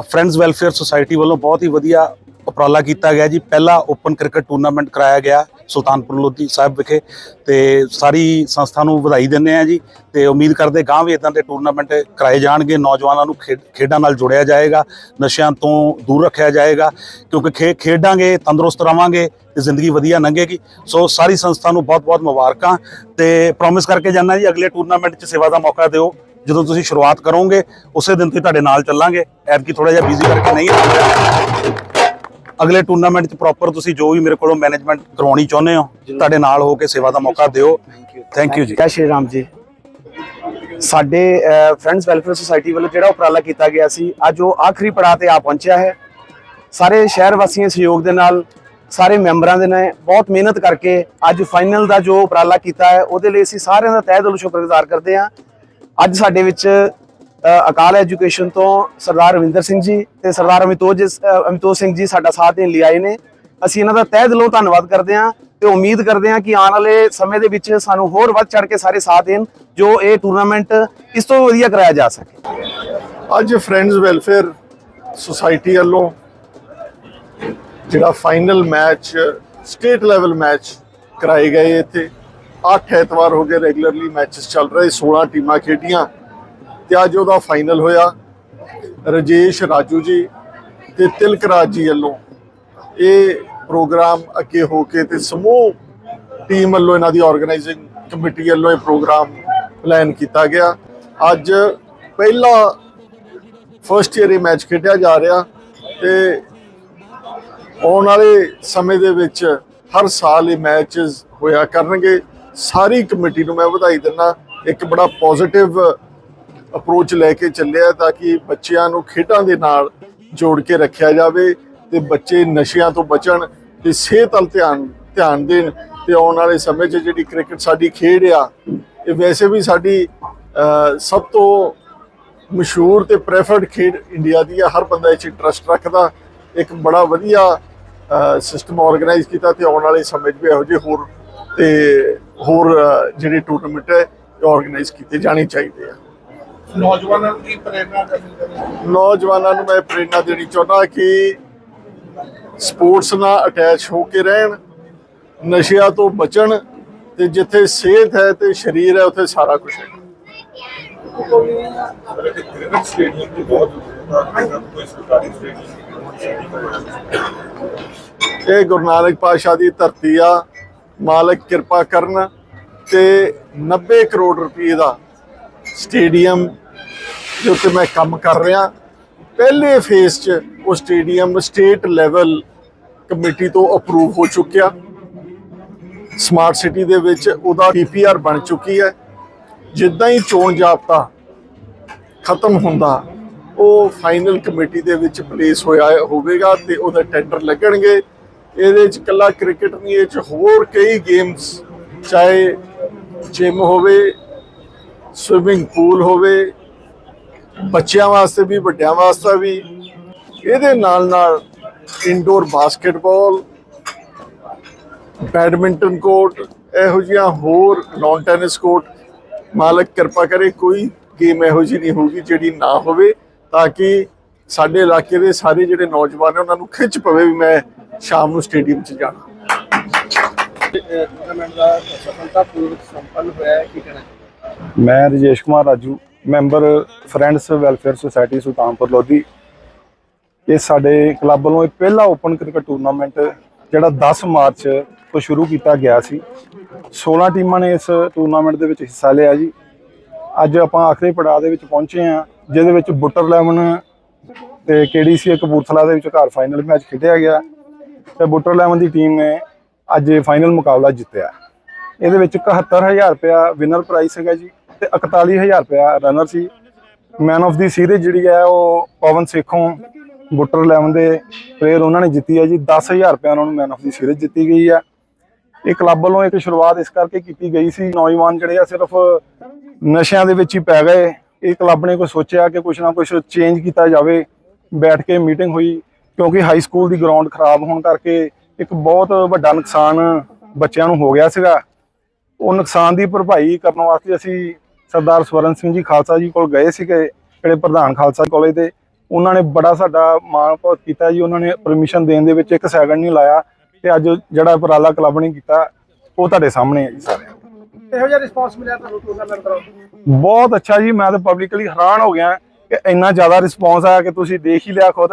Friends welfare society ਵੱਲੋਂ ਬਹੁਤ ਹੀ ਵਧੀਆ ਉਪਰਾਲਾ ਕੀਤਾ ਗਿਆ ਜੀ। ਪਹਿਲਾ ਓਪਨ ਕ੍ਰਿਕਟ ਟੂਰਨਾਮੈਂਟ ਕਰਾਇਆ ਗਿਆ ਸੁਲਤਾਨਪੁਰ ਲੋਧੀ ਸਾਹਿਬ ਵਿਖੇ ਤੇ ਸਾਰੀ ਸੰਸਥਾ ਨੂੰ ਵਧਾਈ ਦਿੰਦੇ ਆ ਜੀ ਤੇ ਉਮੀਦ ਕਰਦੇ ਗਾਂ ਵੀ ਇਦਾਂ ਦੇ ਟੂਰਨਾਮੈਂਟ ਕਰਾਏ ਜਾਣਗੇ। ਨੌਜਵਾਨਾਂ ਨੂੰ ਖੇਡ- ਖੇਡਾਂ ਨਾਲ ਜੋੜਿਆ ਜਾਏਗਾ, ਨਸ਼ਿਆਂ ਤੋਂ ਦੂਰ ਰੱਖਿਆ ਜਾਏਗਾ ਕਿਉਂਕਿ ਖੇ ਖੇਡਾਂਗੇ, ਤੰਦਰੁਸਤ ਰਵਾਂਗੇ ਤੇ ਜ਼ਿੰਦਗੀ ਵਧੀਆ ਲੰਘੇਗੀ। ਸੋ ਸਾਰੀ ਸੰਸਥਾ ਨੂੰ ਬਹੁਤ-ਬਹੁਤ ਮੁਬਾਰਕਾਂ ਤੇ ਪ੍ਰੋਮਿਸ ਕਰਕੇ ਜਾਣਾ ਜੀ, ਅਗਲੇ ਟੂਰਨਾਮੈਂਟ 'ਚ ਸੇਵਾ ਦਾ ਮੌਕਾ ਦਿਓ। ਜਦੋਂ ਤੁਸੀਂ ਸ਼ੁਰੂਆਤ ਕਰੋਗੇ ਉਸੇ ਦਿਨ ਤੋਂ ਤੁਹਾਡੇ ਨਾਲ ਚੱਲਾਂਗੇ। ਐਤਕੀ ਥੋੜਾ ਜਿਹਾ ਬਿਜ਼ੀ ਕਰਕੇ ਨਹੀਂ ਆ ਅਗਲੇ ਟੂਰਨਾਮੈਂਟ 'ਚ ਪ੍ਰੋਪਰ ਤੁਸੀਂ ਜੋ ਵੀ ਮੇਰੇ ਕੋਲੋਂ ਮੈਨੇਜਮੈਂਟ ਕਰਵਾਉਣੀ ਚਾਹੁੰਦੇ ਹੋ ਤੁਹਾਡੇ ਨਾਲ ਹੋ ਕੇ ਸੇਵਾ ਦਾ ਮੌਕਾ ਦਿਓ। ਥੈਂਕ ਯੂ ਜੀ। ਜੈ ਸ਼੍ਰੀ ਰਾਮ ਜੀ। ਸਾਡੇ ਫਰੈਂਡਸ ਵੈਲਫੇਅਰ ਸੁਸਾਇਟੀ ਵੱਲੋਂ ਜਿਹੜਾ ਉਪਰਾਲਾ ਕੀਤਾ ਗਿਆ ਸੀ ਅੱਜ ਉਹ ਆਖਰੀ ਪੜਾਅ ਤੇ ਆ ਪਹੁੰਚਿਆ ਹੈ। ਸਾਰੇ ਸ਼ਹਿਰ ਵਾਸੀਆਂ ਦੇ ਸਹਿਯੋਗ ਦੇ ਨਾਲ ਸਾਰੇ ਮੈਂਬਰਾਂ ਦੇ ਨੇ ਬਹੁਤ ਮਿਹਨਤ ਕਰਕੇ ਅੱਜ ਫਾਈਨਲ ਦਾ ਜੋ ਉਪਰਾਲਾ ਕੀਤਾ ਹੈ ਉਹਦੇ ਲਈ ਅਸੀਂ ਸਾਰਿਆਂ ਦਾ ਤਹਿ ਦਿਲੋਂ ਸ਼ੁਕਰਗੁਜ਼ਾਰ ਕਰਦੇ ਹਾਂ। ਅੱਜ ਸਾਡੇ ਵਿੱਚ ਅਕਾਲ ਐਜੂਕੇਸ਼ਨ ਤੋਂ ਸਰਦਾਰ ਰਵਿੰਦਰ ਸਿੰਘ ਜੀ ਤੇ ਸਰਦਾਰ ਅਮਿਤੋਜ ਅ, ਅਮਿਤੋਜ ਸਿੰਘ ਜੀ ਸਾਡਾ ਸਾਥ ਦੇਣ ਲਈ ਆਏ ਨੇ। ਅਸੀਂ ਇਹਨਾਂ ਦਾ ਤਹਿ ਦਿਲੋਂ ਧੰਨਵਾਦ ਕਰਦੇ ਹਾਂ ਤੇ ਉਮੀਦ ਕਰਦੇ ਹਾਂ ਕਿ ਆਉਣ ਵਾਲੇ ਸਮੇਂ ਦੇ ਵਿੱਚ ਸਾਨੂੰ ਹੋਰ ਵੱਧ ਚੜ ਕੇ ਸਾਰੇ ਸਾਥ ਦੇਣ ਜੋ ਇਹ ਟੂਰਨਾਮੈਂਟ ਇਸ ਤੋਂ ਵਧੀਆ ਕਰਾਇਆ ਜਾ ਸਕੇ। ਅੱਜ ਫਰੈਂਡਸ ਵੈਲਫੇਅਰ ਸੁਸਾਇਟੀ ਵੱਲੋਂ ਜਿਹੜਾ final match state level match ਕਰਾਏ ਗਏ ਇੱਥੇ। 8 ਐਤਵਾਰ ਹੋ ਗਏ ਰੈਗੂਲਰਲੀ ਮੈਚਸ ਚੱਲ ਰਹੇ 16 ਟੀਮਾਂ ਖੇਡੀਆਂ ਤੇ ਅੱਜ ਉਹਦਾ ਫਾਈਨਲ ਹੋਇਆ। ਰਜੇਸ਼ ਰਾਜੂ ਜੀ ਤੇ ਤਿਲਕ ਰਾਜ ਜੀ ਵੱਲੋਂ ਇਹ ਪ੍ਰੋਗਰਾਮ ਅੱਗੇ ਹੋ ਕੇ ਤੇ ਸਮੂਹ ਟੀਮ ਵੱਲੋਂ ਇਹਨਾਂ ਦੀ ਆਰਗੇਨਾਈਜ਼ਿੰਗ ਕਮੇਟੀ ਵੱਲੋਂ ਇਹ ਪ੍ਰੋਗਰਾਮ ਪਲਾਨ ਕੀਤਾ ਗਿਆ। ਅੱਜ ਪਹਿਲਾ ਫਰਸਟ ਈਅਰ ਇਹ ਮੈਚ ਖੇਡਿਆ ਜਾ ਰਿਹਾ ਤੇ ਆਉਣ ਵਾਲੇ ਸਮੇਂ ਦੇ ਵਿੱਚ ਹਰ ਸਾਲ ਇਹ ਮੈਚਸ ਹੋਇਆ ਕਰਨਗੇ। ਸਾਰੀ ਕਮੇਟੀ ਨੂੰ ਮੈਂ ਵਧਾਈ ਦਿੰਦਾ, ਇੱਕ ਬੜਾ ਪੋਜ਼ਿਟਿਵ ਅਪਰੋਚ ਲੈ ਕੇ ਚੱਲਿਆ ਤਾਂ ਕਿ ਬੱਚਿਆਂ ਨੂੰ ਖੇਡਾਂ ਦੇ ਨਾਲ ਜੋੜ ਕੇ ਰੱਖਿਆ ਜਾਵੇ ਤੇ ਬੱਚੇ ਨਸ਼ਿਆਂ ਤੋਂ ਬਚਣ ਤੇ ਸਿਹਤ ਵੱਲ ਧਿਆਨ ਧਿਆਨ ਦੇਣ ਤੇ ਆਉਣ ਵਾਲੇ ਸਮੇਂ 'ਚ ਜਿਹੜੀ ਕ੍ਰਿਕਟ ਸਾਡੀ ਖੇਡ ਆ, ਇਹ ਵੈਸੇ ਵੀ ਸਾਡੀ ਸਭ ਤੋਂ ਮਸ਼ਹੂਰ ਤੇ ਪ੍ਰੈਫਰਡ ਖੇਡ ਇੰਡੀਆ ਦੀ ਆ। ਹਰ ਬੰਦਾ ਇਹ 'ਚ ਇੰਟਰਸਟ ਰੱਖਦਾ, ਇੱਕ ਬੜਾ ਵਧੀਆ ਸਿਸਟਮ ਆਰਗੇਨਾਈਜ਼ ਕੀਤਾ ਤੇ ਆਉਣ ਵਾਲੇ ਸਮੇਂ 'ਚ ਵੀ ਇਹੋ ਜਿਹੇ ਹੋਰ ਤੇ ਹੋਰ ਜਿਹੜੇ ਟੂਰਨਾਮੈਂਟ ਹੈ ਆਰਗੇਨਾਈਜ਼ ਕੀਤੇ ਜਾਣੇ ਚਾਹੀਦੇ ਆ। ਨੌਜਵਾਨਾਂ ਨੂੰ ਕੀ ਪ੍ਰੇਰਨਾ ਕਰਨੀ ਚਾਹੀਦੀ ਨੌਜਵਾਨਾਂ ਨੂੰ ਮੈਂ ਪ੍ਰੇਰਣਾ ਦੇਣੀ ਚਾਹੁੰਦਾ ਕਿ ਸਪੋਰਟਸ ਨਾਲ ਅਟੈਚ ਹੋ ਕੇ ਰਹਿਣ ਨਸ਼ਿਆਂ ਤੋਂ ਬਚਣ ਤੇ ਜਿੱਥੇ ਸਿਹਤ ਹੈ ਤੇ ਸਰੀਰ ਹੈ ਉੱਥੇ ਸਾਰਾ ਕੁਝ ਹੈ। ਇਹ ਗੁਰੂ ਨਾਨਕ ਪਾਤਸ਼ਾਹ ਦੀ ਧਰਤੀ ਆ। ਮਾਲਕ ਕਿਰਪਾ ਕਰਨ ਤੇ 90 ਕਰੋੜ ਰੁਪਏ ਦਾ ਸਟੇਡੀਅਮ ਦੇ ਉੱਤੇ ਮੈਂ ਕੰਮ ਕਰ ਰਿਹਾ, ਪਹਿਲੇ ਫੇਸ 'ਚ ਉਹ ਸਟੇਡੀਅਮ ਸਟੇਟ ਲੈਵਲ ਕਮੇਟੀ ਤੋਂ ਅਪਰੂਵ ਹੋ ਚੁੱਕਿਆ। ਸਮਾਰਟ ਸਿਟੀ ਦੇ ਵਿੱਚ ਉਹਦਾ ਪੀਪੀਆਰ ਬਣ ਚੁੱਕੀ ਹੈ। ਜਿੱਦਾਂ ਹੀ ਚੋਣ ਜਾਬਤਾ ਖਤਮ ਹੁੰਦਾ, ਉਹ ਫਾਈਨਲ ਕਮੇਟੀ ਦੇ ਵਿੱਚ ਪਲੇਸ ਹੋਇਆ ਹੋਵੇਗਾ ਤੇ ਉਹਦਾ ਟੈਂਡਰ ਲੱਗਣਗੇ। ਇਹਦੇ 'ਚ ਕੱਲਾ ਕ੍ਰਿਕਟ ਨਹੀਂ, ਇਹ ਚ ਹੋਰ ਕਈ ਗੇਮਸ ਚਾਹੇ ਜਿਮ ਹੋਵੇ ਸਵਿਮਿੰਗ ਪੂਲ ਹੋਵੇ, ਬੱਚਿਆਂ ਵਾਸਤੇ ਵੀ, ਵੱਡਿਆਂ ਵਾਸਤੇ ਵੀ। ਇਹਦੇ ਨਾਲ ਨਾਲ ਇਨਡੋਰ ਬਾਸਕਟਬਾਲ ਬੈਡਮਿੰਟਨ ਕੋਰਟ ਇਹੋ ਜਿਹੀਆਂ ਹੋਰ ਲਾਨ ਟੈਨਿਸ ਕੋਰਟ ਮਾਲਕ ਕਿਰਪਾ ਕਰੇ, ਕੋਈ ਗੇਮ ਇਹੋ ਜਿਹੀ ਨਹੀਂ ਹੋਊਗੀ ਜਿਹੜੀ ਨਾ ਹੋਵੇ, ਤਾਂ ਕਿ ਸਾਡੇ ਇਲਾਕੇ ਦੇ ਸਾਰੇ ਜਿਹੜੇ ਨੌਜਵਾਨ ਨੇ, ਉਹਨਾਂ ਨੂੰ ਖਿੱਚ ਪਵੇ ਵੀ ਮੈਂ ਸ਼ਾਮ ਨੂੰ ਸਟੇਡੀਅਮ 'ਚ ਜਾਣਾ। ਟੂਰਨਾਮੈਂਟ ਦਾ ਸਫਲਤਾਪੂਰਵਕ ਸੰਪੰਨ ਹੋਇਆ ਹੈ ਕੀ ਕਹਿਣਾ ਮੈਂ Rajesh Kumar Raju, member friends welfare society Sultanpur Lodhi. ਇਹ ਸਾਡੇ ਕਲੱਬ ਵੱਲੋਂ ਇਹ ਪਹਿਲਾ ਓਪਨ ਕ੍ਰਿਕਟ ਟੂਰਨਾਮੈਂਟ, ਜਿਹੜਾ 10 ਮਾਰਚ ਤੋਂ ਸ਼ੁਰੂ ਕੀਤਾ ਗਿਆ ਸੀ। 16 ਟੀਮਾਂ ਨੇ ਇਸ ਟੂਰਨਾਮੈਂਟ ਦੇ ਵਿੱਚ ਹਿੱਸਾ ਲਿਆ ਜੀ। ਅੱਜ ਆਪਾਂ ਆਖਰੀ ਪੜਾਅ ਦੇ ਵਿੱਚ ਪਹੁੰਚੇ ਹਾਂ, ਜਿਹਦੇ ਵਿੱਚ ਬੁੱਟਰ 11 ਤੇ ਕੇਡੀਸੀ ਕਪੂਰਥਲਾ ਦੇ ਵਿੱਚ ਘਰ ਫਾਈਨਲ ਮੈਚ ਖੇਡਿਆ ਗਿਆ। ਤੇ ਬੁੱਟਰ 11 ਦੀ ਟੀਮ ਨੇ ਅੱਜ ਫਾਈਨਲ ਮੁਕਾਬਲਾ ਜਿੱਤਿਆ। ਇਹਦੇ ਵਿੱਚ 71000 ਰੁਪਇਆ ਵਿਨਰ ਪ੍ਰਾਈਜ਼ ਹੈਗਾ ਜੀ ਤੇ 41000 ਰੁਪਇਆ ਰਨਰ ਸੀ। ਮੈਨ ਆਫ ਦੀ ਸੀਰੀਜ਼ ਜਿਹੜੀ ਹੈ ਉਹ ਪਵਨ ਸੇਖੋਂ ਬੁੱਟਰ 11 ਦੇ ਪਲੇਅਰ ਉਹਨਾਂ ਨੇ ਜਿੱਤੀ ਹੈ ਜੀ। 10000 ਰੁਪਇਆ ਉਹਨਾਂ ਨੂੰ ਮੈਨ ਆਫ ਦੀ ਸੀਰੀਜ਼ ਜਿੱਤੀ ਗਈ ਹੈ। ਇਹ ਕਲੱਬ ਵੱਲੋਂ ਇੱਕ ਸ਼ੁਰੂਆਤ ਇਸ ਕਰਕੇ ਕੀਤੀ ਗਈ ਸੀ। ਨੌਜਵਾਨ ਜਿਹੜੇ ਆ ਸਿਰਫ ਨਸ਼ਿਆਂ ਦੇ ਵਿੱਚ ਹੀ ਪੈ ਗਏ। ਇਹ ਕਲੱਬ ਨੇ ਕੋਈ ਸੋਚਿਆ ਕਿ ਕੁਝ ਨਾ ਕੁਝ ਚੇਂਜ ਕੀਤਾ ਜਾਵੇ। ਬੈਠ ਕੇ ਮੀਟਿੰਗ ਹੋਈ। ਕਿਉਂਕਿ ਹਾਈ ਸਕੂਲ ਦੀ ਗਰਾਊਂਡ ਖਰਾਬ ਹੋਣ ਕਰਕੇ ਇੱਕ ਬਹੁਤ ਵੱਡਾ ਨੁਕਸਾਨ ਬੱਚਿਆਂ ਨੂੰ ਹੋ ਗਿਆ ਸੀਗਾ। ਉਹ ਨੁਕਸਾਨ ਦੀ ਭਰਪਾਈ ਕਰਨ ਵਾਸਤੇ ਅਸੀਂ ਸਰਦਾਰ ਸਵਰਨ ਸਿੰਘ ਜੀ ਖਾਲਸਾ ਜੀ ਕੋਲ ਗਏ ਸੀਗੇ ਜਿਹੜੇ ਪ੍ਰਧਾਨ ਖਾਲਸਾ ਕਾਲਜ ਦੇ। ਉਹਨਾਂ ਨੇ ਬੜਾ ਸਾਡਾ ਮਾਣ ਭਾਵ ਕੀਤਾ ਜੀ। ਉਹਨਾਂ ਨੇ ਪਰਮਿਸ਼ਨ ਦੇਣ ਦੇ ਵਿੱਚ ਇੱਕ ਸੈਕਿੰਡ ਨਹੀਂ ਲਾਇਆ ਤੇ ਅੱਜ ਜਿਹੜਾ ਉਪਰਾਲਾ ਕਲੱਬ ਨੇ ਕੀਤਾ ਉਹ ਤੁਹਾਡੇ ਸਾਹਮਣੇ ਹੈ ਜੀ ਸਾਰਿਆਂ ਇਹੋ ਜਿਹਾ ਰਿਸਪਾਂਸ ਮਿਲਿਆ ਤੁਹਾਨੂੰ ਟੂਰਨਾਮੈਂਟ ਦਾ? ਬਹੁਤ ਅੱਛਾ ਜੀ। ਮੈਂ ਤਾਂ ਪਬਲਿਕਲੀ ਹੈਰਾਨ ਹੋ ਗਿਆ ਕਿ ਇੰਨਾ ਜ਼ਿਆਦਾ ਰਿਸਪੌਂਸ ਆਇਆ ਕਿ ਤੁਸੀਂ ਦੇਖ ਹੀ ਲਿਆ ਖੁਦ।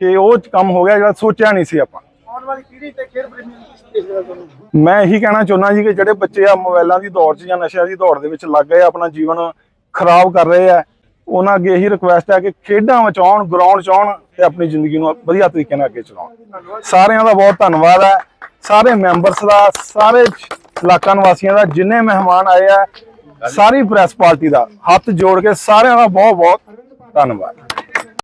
ਕਿ ਉਹ ਕੰਮ ਹੋ ਗਿਆ ਜਿਹੜਾ ਸੋਚਿਆ ਨਹੀਂ ਸੀ ਆਪਾਂ। ਆਉਣ ਵਾਲੀ ਪੀੜ੍ਹੀ ਤੇ ਖੇਡ ਪ੍ਰੇਮੀ ਨੂੰ ਕੀ ਦੇਖਦਾ ਤੁਹਾਨੂੰ ਮੈਂ ਇਹੀ ਕਹਿਣਾ ਚਾਹੁੰਦਾ ਜੀ ਕਿ ਜਿਹੜੇ ਬੱਚੇ ਆ ਮੋਬਾਈਲਾਂ ਦੀ ਦੌੜ 'ਚ ਜਾਂ ਨਸ਼ਿਆਂ ਦੀ ਦੌੜ ਦੇ ਵਿੱਚ ਲੱਗ ਗਏ ਆ, ਆਪਣਾ ਜੀਵਨ ਖਰਾਬ ਕਰ ਰਹੇ ਆ ਉਹਨਾਂ ਅੱਗੇ ਇਹੀ ਰਿਕੁਐਸਟ ਹੈ ਕਿ ਖੇਡਾਂ ਵਿੱਚ ਆਉਣ ਗਰਾਊਂਡ 'ਚ ਆਉਣ ਤੇ ਆਪਣੀ ਜ਼ਿੰਦਗੀ ਨੂੰ ਵਧੀਆ ਤਰੀਕੇ ਨਾਲ ਅੱਗੇ ਚਲਾਉਣ। ਸਾਰਿਆਂ ਦਾ ਬਹੁਤ ਧੰਨਵਾਦ ਹੈ ਸਾਰੇ ਮੈਂਬਰਸ ਦਾ ਸਾਰੇ ਇਲਾਕਾ ਨਿਵਾਸੀਆਂ ਦਾ ਜਿੰਨੇ ਮਹਿਮਾਨ ਆਏ ਆ ਸਾਰੀ ਪ੍ਰੈਸ ਪਾਰਟੀ ਦਾ ਹੱਥ ਜੋੜ ਕੇ ਸਾਰਿਆਂ ਦਾ ਬਹੁਤ ਬਹੁਤ ਧੰਨਵਾਦ।